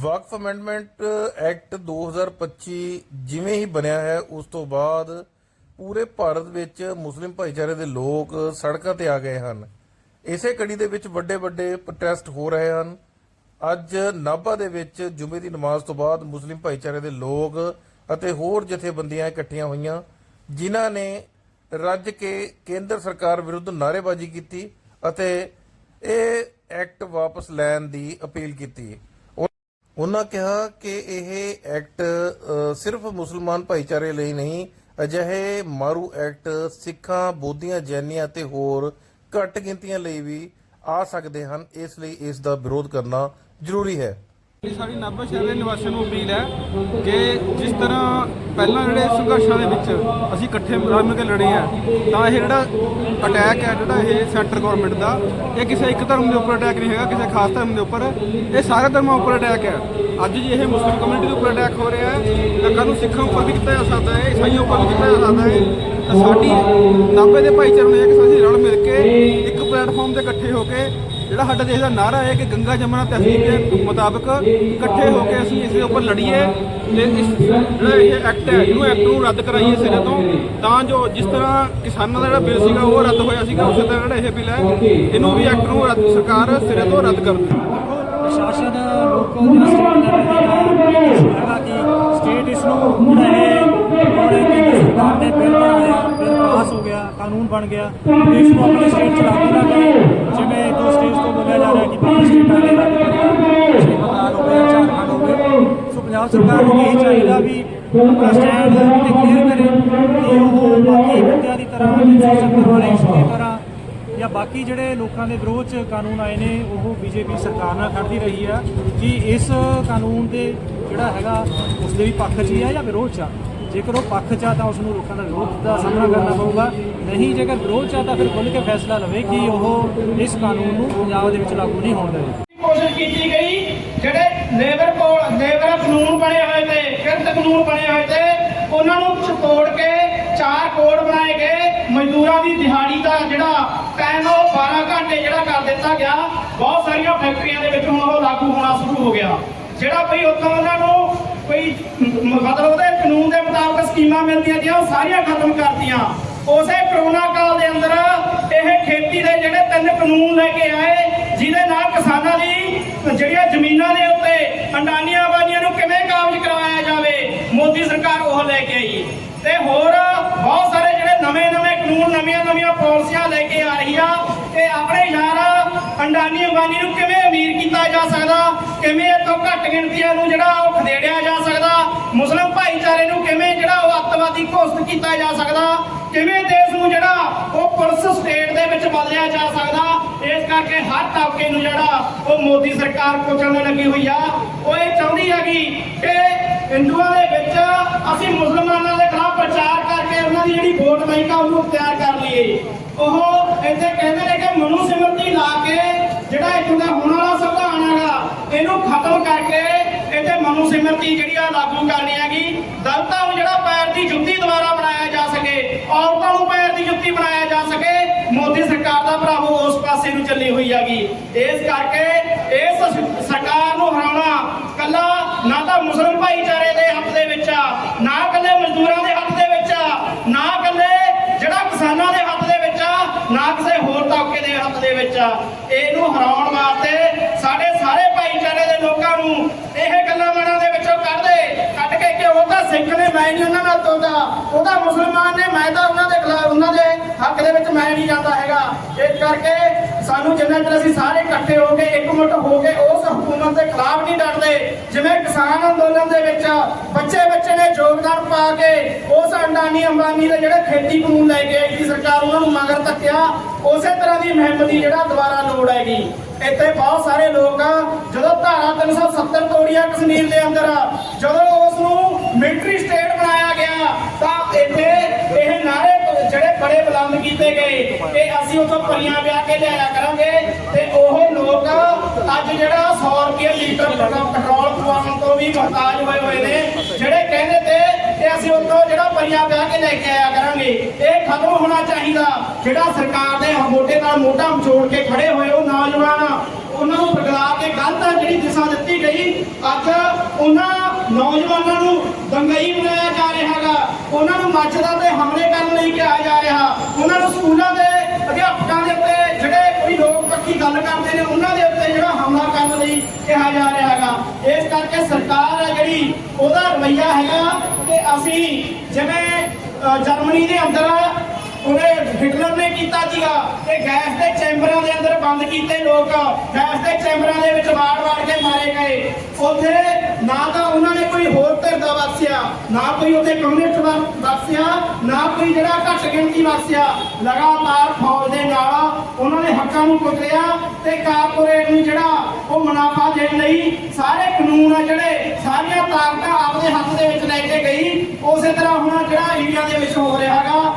Waqf amendment act 2025 ਜਿਵੇਂ ਹੀ ਬਣਿਆ ਹੈ, ਉਸ ਤੋਂ ਬਾਅਦ ਪੂਰੇ ਭਾਰਤ ਵਿੱਚ ਮੁਸਲਿਮ ਭਾਈਚਾਰੇ ਦੇ ਲੋਕ ਸੜਕਾਂ ਤੇ ਆ ਗਏ ਹਨ। ਇਸੇ ਕੜੀ ਦੇ ਵਿੱਚ ਵੱਡੇ ਵੱਡੇ ਪ੍ਰੋਟੈਸਟ ਹੋ ਰਹੇ ਹਨ। ਅੱਜ ਨਾਭਾ ਦੇ ਵਿੱਚ ਜੁਮੇ ਦੀ ਨਮਾਜ਼ ਤੋਂ ਬਾਅਦ ਮੁਸਲਿਮ ਭਾਈਚਾਰੇ ਦੇ ਲੋਕ ਅਤੇ ਹੋਰ ਜਥੇਬੰਦੀਆਂ ਇਕੱਠੀਆਂ ਹੋਈਆਂ, ਜਿਨ੍ਹਾਂ ਨੇ ਰੱਜ ਕੇ ਕੇਂਦਰ ਸਰਕਾਰ ਵਿਰੁੱਧ ਨਾਅਰੇਬਾਜ਼ੀ ਕੀਤੀ ਅਤੇ ਇਹ ਐਕਟ ਵਾਪਸ ਲੈਣ ਦੀ ਅਪੀਲ ਕੀਤੀ। ਉਹਨਾਂ ਕਿਹਾ ਕਿ ਇਹ ਐਕਟ ਸਿਰਫ ਮੁਸਲਮਾਨ ਭਾਈਚਾਰੇ ਲਈ ਨਹੀਂ, ਅਜਿਹੇ ਮਾਰੂ ਐਕਟ ਸਿੱਖਾਂ, ਬੋਧੀਆਂ, ਜੈਨੀਆਂ ਅਤੇ ਹੋਰ ਘੱਟ ਗਿਣਤੀਆਂ ਲਈ ਵੀ ਆ ਸਕਦੇ ਹਨ। ਇਸ ਲਈ ਇਸ ਦਾ ਵਿਰੋਧ ਕਰਨਾ ਜ਼ਰੂਰੀ ਹੈ। ਸਾਡੀ ਨਾਭਾ ਸ਼ਹਿਰ ਦੇ ਨਿਵਾਸੀਆਂ ਨੂੰ ਅਪੀਲ ਹੈ ਕਿ ਜਿਸ ਤਰ੍ਹਾਂ ਪਹਿਲਾਂ ਜਿਹੜੇ ਸੰਘਰਸ਼ਾਂ ਦੇ ਵਿੱਚ ਅਸੀਂ ਇਕੱਠੇ ਰਲ ਮਿਲ ਕੇ ਲੜੇ ਆ, ਤਾਂ ਇਹ ਜਿਹੜਾ ਅਟੈਕ ਹੈ ਜਿਹੜਾ ਇਹ ਸੈਂਟਰ ਗਵਰਨਮੈਂਟ ਦਾ, ਇਹ ਕਿਸੇ ਇੱਕ ਧਰਮ ਦੇ ਉੱਪਰ ਅਟੈਕ ਨਹੀਂ ਹੈਗਾ, ਕਿਸੇ ਖਾਸ ਧਰਮ ਦੇ ਉੱਪਰ, ਇਹ ਸਾਰੇ ਧਰਮਾਂ ਉੱਪਰ ਅਟੈਕ ਹੈ ਅੱਜ ਜੀ ਇਹ ਮੁਸਲਿਮ ਕਮਿਊਨਿਟੀ ਦੇ ਉੱਪਰ ਅਟੈਕ ਹੋ ਰਿਹਾ ਹੈ, ਤਾਂ ਕੱਲ੍ਹ ਨੂੰ ਸਿੱਖਾਂ ਉੱਪਰ ਵੀ ਕੀਤਾ ਜਾ ਸਕਦਾ ਹੈ, ਈਸਾਈਆਂ ਉੱਪਰ ਵੀ ਕੀਤਾ ਜਾ ਸਕਦਾ ਹੈ, ਤਾਂ ਸਾਡੀ ਨਾਭੇ ਦੇ ਭਾਈਚਾਰੇ ਨੂੰ ਇਹ ਕਿ ਅਸੀਂ ਰਲ ਮਿਲ ਕੇ ਇੱਕ ਪਲੇਟਫਾਰਮ ਤੇ ਇਕੱਠੇ ਹੋ ਕੇ ਜਿਹੜਾ ਸਾਡਾ ਦੇਸ਼ ਦਾ ਨਾਰਾ ਹੈ ਕਿ ਗੰਗਾ ਜਮਨਾ ਤਹਿਜ਼ੀਬ ਦੇ ਮੁਤਾਬਕ ਇਕੱਠੇ ਹੋ ਕੇ ਅਸੀਂ ਇਸ ਦੇ ਉੱਪਰ ਲੜੀਏ ਤੇ ਇਸ ਜਿਹੜਾ ਇਹ ਐਕਟ ਹੈ, ਇਹਨੂੰ ਐਕਟ ਨੂੰ ਰੱਦ ਕਰਾਈਏ ਸਿਰੇ ਤੋਂ, ਤਾਂ ਜੋ ਜਿਸ ਤਰ੍ਹਾਂ ਕਿਸਾਨਾਂ ਦਾ ਜਿਹੜਾ ਬਿੱਲ ਸੀਗਾ ਉਹ ਰੱਦ ਹੋਇਆ ਸੀਗਾ, ਉਸੇ ਤਰ੍ਹਾਂ ਜਿਹੜਾ ਇਹ ਬਿੱਲ ਹੈ, ਇਹਨੂੰ ਵੀ ਐਕਟ ਨੂੰ ਰੱਦ, ਸਰਕਾਰ ਸਿਰੇ ਤੋਂ ਰੱਦ ਕਰ ਦੇ ਪ੍ਰਸ਼ਾਸਨ, ਲੋਕ ਜਿਹੜਾ ਸਟੇਟ ਇਸ ਨੂੰ ਜਿਹੜਾ ਇਹ ਸਰਕਾਰ ਨੇ ਬਿੱਲ ਪਾਸ ਹੋ ਗਿਆ, ਕਾਨੂੰਨ ਬਣ ਗਿਆ। ਇਸ ਨੂੰ ਆਪਣੇ ਸਟੇਟ ਚ ਲਾਗੂ ਨਾ ਦੋ ਸਟੇਟ ਤੋਂ ਬੋਲਿਆ ਜਾ ਰਿਹਾ ਕਿ ਬਾਕੀ ਸਟੇਟਾਂ ਨੇ ਰੱਦ ਬੰਗਾਲ ਹੋ ਗਿਆ ਝਾਰਖੰਡ ਹੋ ਗਿਆ ਸੋ ਪੰਜਾਬ ਸਰਕਾਰ ਨੂੰ ਇਹ ਚਾਹੀਦਾ ਵੀ ਆਪਣਾ ਸਟੈਂਡ ਤੇ ਕਲੀਅਰ ਕਰੇ ਕਿ ਉਹ ਬਾਕੀ ਮੁੱਦਿਆਂ ਦੀ ਤਰ੍ਹਾਂ 370 ਵਾਲੇ ਇਸ਼ੂ ਦੀ ਤਰ੍ਹਾਂ ਜਾਂ ਬਾਕੀ ਜਿਹੜੇ ਲੋਕਾਂ ਦੇ ਵਿਰੋਧ ਚ ਕਾਨੂੰਨ ਆਏ ਨੇ ਉਹ ਬੀਜੇਪੀ ਸਰਕਾਰ ਨਾਲ ਖੜਦੀ ਰਹੀ ਆ ਕਿ ਇਸ ਕਾਨੂੰਨ ਦੇ ਜਿਹੜਾ ਹੈਗਾ ਉਸ ਦੇ ਵੀ ਪੱਖ 'ਚ ਹੀ ਆ ਜਾਂ ਵਿਰੋਧ 'ਚ ਆ ਜੇਕਰ ਉਹ ਪੱਖ 'ਚ ਤਾਂ ਉਸ ਨੂੰ ਲੋਕਾਂ ਦਾ ਵਿਰੋਧ ਦਾ ਸਾਹਮਣਾ ਕਰਨਾ ਪਊਗਾ। ਨਹੀਂ, ਜੇਕਰ ਵਿਰੋਧ 'ਚ ਤਾਂ ਫਿਰ ਖੁੱਲ੍ਹ ਕੇ ਫੈਸਲਾ ਲਵੇ ਕਿ ਉਹ ਇਸ ਕਾਨੂੰਨ ਨੂੰ ਪੰਜਾਬ ਦੇ ਵਿੱਚ ਲਾਗੂ ਨਹੀਂ ਹੋਣ ਦੇਵੇ ਕੋਸ਼ਿਸ਼ ਕੀਤੀ ਗਈ, ਜਿਹੜੇ ਲੇਬਰ ਕੋਲ, ਲੇਬਰ ਕਾਨੂੰਨ ਬਣੇ ਹੋਏ ਤੇ, ਕਿਰਤ ਕਾਨੂੰਨ ਬਣੇ ਹੋਏ ਤੇ, ਉਹਨਾਂ ਨੂੰ ਤੋੜ ਕੇ ਚਾਰ ਕੋਡ ਬਣਾਏ ਗਏ। ਮਜ਼ਦੂਰਾਂ ਦੀ ਦਿਹਾੜੀ ਦਾ ਜਿਹੜਾ ਟਾਈਮ ਉਹ 12 ਘੰਟੇ ਜਿਹੜਾ ਕਰ ਦਿੱਤਾ ਗਿਆ। ਬਹੁਤ ਸਾਰੀਆਂ ਫੈਕਟਰੀਆਂ ਦੇ ਵਿੱਚ ਹੁਣ ਉਹ ਲਾਗੂ ਹੋਣਾ ਸ਼ੁਰੂ ਹੋ ਗਿਆ। ਜਿਹੜਾ ਕੋਈ ਉੱਥੋਂ ਉਹਨਾਂ ਨੂੰ ਕੋਈ ਮਤਲਬ ਉਹਦੇ ਕਾਨੂੰਨ ਦੇ ਮੁਤਾਬਕ ਸਕੀਮਾਂ ਮਿਲਦੀਆਂ ਜਾਂ ਉਹ ਸਾਰੀਆਂ ਖਤਮ ਕਰਤੀਆਂ। ਉਸੇ ਕਰੋਨਾ ਕਾਲ ਦੇ ਅੰਦਰ ਇਹ ਖੇਤੀ ਦੇ ਜਿਹੜੇ ਤਿੰਨ ਕਾਨੂੰਨ ਲੈ ਕੇ ਆਏ, ਜਿਹਦੇ ਨਾਲ ਕਿਸਾਨਾਂ ਦੀ ਜਿਹੜੀਆਂ ਜ਼ਮੀਨਾਂ ਦੇ ਉੱਤੇ ਅੰਡਾਨੀਆਂ ਬਾਨੀਆਂ ਨੂੰ ਕਿਵੇਂ ਕਾਬਜ਼ ਕਰਵਾਇਆ ਜਾਵੇ, ਮੋਦੀ ਸਰਕਾਰ ਉਹ ਲੈ ਕੇ ਆਈ। ਤੇ ਹੋਰ ਬਹੁਤ ਸਾਰੇ ਜਿਹੜੇ ਨਵੇਂ-ਨਵੇਂ ਕਾਨੂੰਨ, ਨਵੀਆਂ-ਨਵੀਆਂ ਪਾਲਿਸੀਆਂ ਲੈ ਕੇ ਆ ਰਹੀ ਆ ਅੰਡਾਨੀ ਅੰਬਾਨੀ ਨੂੰ ਕਿਵੇਂ ਅਮੀਰ ਕੀਤਾ ਜਾ ਸਕਦਾ? ਕਿਵੇਂ ਇਹ ਘੱਟ ਗਿਣਤੀਆਂ ਨੂੰ ਜਿਹੜਾ ਉਹ ਖਦੇੜਿਆ ਜਾ ਸਕਦਾ? ਮੁਸਲਿਮ ਭਾਈਚਾਰੇ ਨੂੰ ਕਿਵੇਂ ਜਿਹੜਾ ਉਹ ਅੱਤਵਾਦੀ ਘੋਸ਼ਿਤ ਕੀਤਾ ਜਾ ਸਕਦਾ? ਕਿਵੇਂ ਦੇਸ਼ ਨੂੰ ਜਿਹੜਾ ਉਹ ਪੁਲਿਸ ਸਟੇਟ ਦੇ ਵਿੱਚ ਬਦਲਿਆ ਜਾ ਸਕਦਾ? ਇਸ ਕਰਕੇ ਹਰ ਤਬਕੇ ਨੂੰ ਜਿਹੜਾ ਉਹ ਮੋਦੀ ਸਰਕਾਰ ਕੁਚਲਣ ਲੱਗੀ ਹੋਈ ਆ। ਉਹ ਇਹ ਚਾਹੁੰਦੀ ਹੈਗੀ ਕਿ ਹਿੰਦੂਆਂ ਦੇ ਵਿੱਚ ਅਸੀਂ ਮੁਸਲਮਾਨਾਂ ਦੇ ਖਿਲਾਫ ਪ੍ਰਚਾਰ ਕਰਕੇ ਉਹਨਾਂ ਦੀ ਜਿਹੜੀ ਵੋਟ ਬੈਂਕ ਆ ਉਹਨੂੰ ਤਿਆਰ ਕਰ ਲਈਏ। ਉਹ ਇੱਥੇ ਕਹਿੰਦੇ ਨੇ ਕਿ ਮਨੂ ਸਿਮਰਤੀ ਲਾ ਇੱਥੋਂ ਦਾ ਹੋਣ ਵਾਲਾ ਸੰਵਿਧਾਨ ਹੈਗਾ। ਇਹਨੂੰ ਖਤਮ ਕਰਕੇ ਇੱਥੇ ਮਨੂ ਸਿਮਰਤੀ ਜਿਹੜੀ ਆ ਲਾਗੂ ਕਰਨੀ ਹੈਗੀ। ਦਲਤਾਂ ਨੂੰ ਜਿਹੜਾ ਪੈਰ ਦੀ ਜੁੱਤੀ ਦੁਆਰਾ ਬਣਾਇਆ ਜਾ ਸਕੇ, ਔਰਤਾਂ ਨੂੰ ਪੈਰ ਦੀ ਜੁੱਤੀ ਬਣਾਇਆ ਜਾ ਸਕੇ, ਮੋਦੀ ਸਰਕਾਰ ਦਾ ਭਰਾਵੋ ਉਸ ਪਾਸੇ ਨੂੰ ਚੱਲੀ ਹੋਈ ਹੈਗੀ। ਇਸ ਕਰਕੇ ਇਸ ਸਰਕਾਰ ਨੂੰ ਹਰਾਉਣਾ ਕੱਲਾ ਨਾ ਤਾਂ ਮੁਸਲਿਮ ਭਾਈਚਾਰੇ ਦੇ ਹੱਥ ਦੇ ਵਿੱਚ ਆ ਨਾ ਕੱਲੇ ਮਜ਼ਦੂਰਾਂ ਦੇ ਹੱਥ ਦੇ ਵਿੱਚ ਆ ਨਾ ਕੱਲੇ ਜਿਹੜਾ ਕਿਸਾਨਾਂ ਦੇ ਹੱਥ ਦੇ ਵਿੱਚ ਆ ਨਾ ਕਿਸੇ ਹੋਰ ਤਬਕੇ ਦੇ ਹੱਥ ਦੇ ਵਿੱਚ ਆ ਇਹਨੂੰ ਹਰਾਉਣ ਵਾਸਤੇ ਸਾਡੇ ਸਾਰੇ ਭਾਈਚਾਰੇ ਦੇ ਲੋਕਾਂ ਨੂੰ ਇਹ ਗੱਲਾਂ ਮਨਾਂ ਦੇ ਵਿੱਚੋਂ ਕੱਢ ਦੇ, ਕੱਢ ਕੇ ਕਿ ਉਹ ਤਾਂ ਸਿੱਖ ਨੇ, ਮੈਂ ਨਹੀਂ ਉਹਨਾਂ ਨਾਲ ਤੁਰਦਾ। ਉਹ ਮੁਸਲਮਾਨ ਨੇ, ਮੈਂ ਤਾਂ ਉਹਨਾਂ ਦੇ ਖਿਲਾਫ, ਉਹਨਾਂ ਦੇ ਹੱਕ ਦੇ ਵਿੱਚ ਮੈਂ ਨਹੀਂ ਜਾਂਦਾ ਹੈਗਾ। ਇਸ ਕਰਕੇ ਸਾਨੂੰ ਜਿੰਨਾ ਚਿਰ ਅਸੀਂ ਸਾਰੇ ਇਕੱਠੇ ਹੋ ਕੇ, ਇਕਮੁੱਠ ਹੋ ਕੇ ਉਸ ਹਕੂਮਤ ਦੇ ਖਿਲਾਫ ਨਹੀਂ ਡਟਦੇ ਜਿਵੇਂ ਕਿਸਾਨ ਅੰਦੋਲਨ ਦੇ ਵਿੱਚ ਬੱਚੇ ਬੱਚੇ ਨੇ ਯੋਗਦਾਨ ਪਾ ਕੇ, ਉਸ ਅੰਡਾਨੀ ਅੰਬਾਨੀ ਦੇ ਜਿਹੜੇ ਖੇਤੀ ਕਾਨੂੰਨ ਲੈ ਕੇ ਆਈ ਸੀ ਸਰਕਾਰ ਉਹਨਾਂ ਨੂੰ ਮਗਰ ਧੱਕਿਆ ਉਸੇ ਤਰ੍ਹਾਂ ਦੀ ਮੁਹਿੰਮ ਦੀ ਜਿਹੜਾ ਦੁਬਾਰਾ ਲੋੜ ਹੈਗੀ। ਇੱਥੇ ਬਹੁਤ ਸਾਰੇ ਲੋਕ ਆ, ਜਦੋਂ ਧਾਰਾ 370 ਤੋੜੀਆਂ ਕਸ਼ਮੀਰ ਦੇ ਅੰਦਰ ਜਦੋਂ ਉਸ ਨੂੰ ਮਿਲਟਰੀ ਸਟੇਟ ਬਣਾਇਆ ਗਿਆ ਤਾਂ ਇੱਥੇ ਇਹ ਨਾਰੇ ਜਿਹੜੇ ਬੜੇ ਬੁਲੰਦ ਕੀਤੇ ਗਏ। ਕਿ ਅਸੀਂ ਉਥੋਂ ਪਰੀਆਂ ਵਿਆਹ ਕੇ ਲਿਆਇਆ ਕਰਾਂਗੇ। ਤੇ ਉਹ ਲੋਕ ਅੱਜ ਜਿਹੜਾ 100 ਰੁਪਏ ਲੀਟਰ ਪੈਟਰੋਲ ਪਵਾਉਣ ਤੋਂ ਵੀ ਮਹਤਾਜ ਹੋਏ ਹੋਏ ਨੇ ਜਿਹੜੇ ਅਸੀਂ ਉਥੋਂ ਜਿਹੜਾ ਪਰੀਆਂ ਵਿਆਹ ਕੇ ਲੈ ਕੇ ਆਇਆ ਕਰਾਂਗੇ, ਇਹ ਖਤਮ ਹੋਣਾ ਚਾਹੀਦਾ। ਜਿਹੜਾ ਸਰਕਾਰ ਦੇ ਮੋਢੇ ਨਾਲ ਮੋਢਾ ਜੋੜ ਕੇ ਖੜੇ ਹੋਏ ਉਹ ਨੌਜਵਾਨ ਉਹਨਾਂ ਨੂੰ ਬਗਲਾ ਕੇ ਗਲਤ ਜਿਹੜੀ ਦਿਸ਼ਾ ਦਿੱਤੀ ਗਈ। ਅੱਜ ਉਹਨਾਂ ਨੌਜਵਾਨਾਂ ਨੂੰ ਦੰਗਈ ਬਣਾਇਆ ਜਾ ਰਿਹਾ ਹੈਗਾ। ਉਹਨਾਂ ਨੂੰ ਮੱਛਦਾਂ ਤੇ ਹਮਲੇ ਕਰਨ ਲਈ ਕਿਹਾ ਜਾ ਰਿਹਾ ਉਹਨਾਂ ਨੂੰ ਸਕੂਲਾਂ ਦੇ ਅਧਿਆਪਕਾਂ ਦੇ ਉੱਤੇ ਜਿਹੜੇ ਕੋਈ ਲੋਕ ਪੱਕੀ ਗੱਲ ਕਰਦੇ ਨੇ ਉਹਨਾਂ ਦੇ ਉੱਤੇ ਜਿਹੜਾ ਹਮਲਾ ਕਰਨ ਲਈ ਕਿਹਾ ਜਾ ਰਿਹਾ ਹੈਗਾ ਇਸ ਕਰਕੇ ਸਰਕਾਰ ਹੈ ਜਿਹੜੀ ਉਹਦਾ ਰਵੱਈਆ ਹੈਗਾ ਕਿ ਅਸੀਂ ਜਿਵੇਂ ਜਰਮਨੀ ਦੇ ਅੰਦਰ ਉਹਨੇ ਹਿਟਲਰ ਨੇ ਕੀਤਾ ਸੀਗਾ ਕਿ ਗੈਸ ਦੇ ਚੈਂਬਰਾਂ ਦੇ ਅੰਦਰ ਬੰਦ ਕੀਤੇ ਲੋਕ। ਗੈਸ ਦੇ ਚੈਂਬਰਾਂ ਦੇ ਵਿੱਚ ਵਾੜ-ਵਾੜ ਕੇ ਮਾਰੇ ਗਏ। ਉੱਥੇ ਨਾ ਤਾਂ ਉਹਨਾਂ ਨੇ ਕੋਈ ਹੋਰ ਧਿਰ ਦਾ ਬਖਸ਼ਿਆ ਨਾ ਕੋਈ ਉੱਥੇ ਕਮਿਊਨਿਸਟ ਬ- ਨਾ ਕੋਈ ਜਿਹੜਾ ਘੱਟ ਗਿਣਤੀ ਬਖਸ਼ਿਆ ਲਗਾਤਾਰ ਫੌਜ ਦੇ ਨਾਲ ਉਹਨਾਂ ਨੇ ਹੱਕਾਂ ਨੂੰ ਕੁਤਰਿਆ ਤੇ ਕਾਰਪੋਰੇਟ ਨੂੰ ਜਿਹੜਾ ਉਹ ਮੁਨਾਫਾ ਦੇਣ ਲਈ ਸਾਰੇ ਕਾਨੂੰਨ ਆ ਜਿਹੜੇ ਸਾਰੀਆਂ ਤਾਕਤਾਂ ਆਪਦੇ ਹੱਥ ਦੇ ਵਿੱਚ ਲੈ ਕੇ ਗਈ। ਉਸੇ ਤਰ੍ਹਾਂ ਹੁਣ ਜਿਹੜਾ ਇੰਡੀਆ ਦੇ ਵਿੱਚ ਹੋ ਰਿਹਾ ਹੈਗਾ।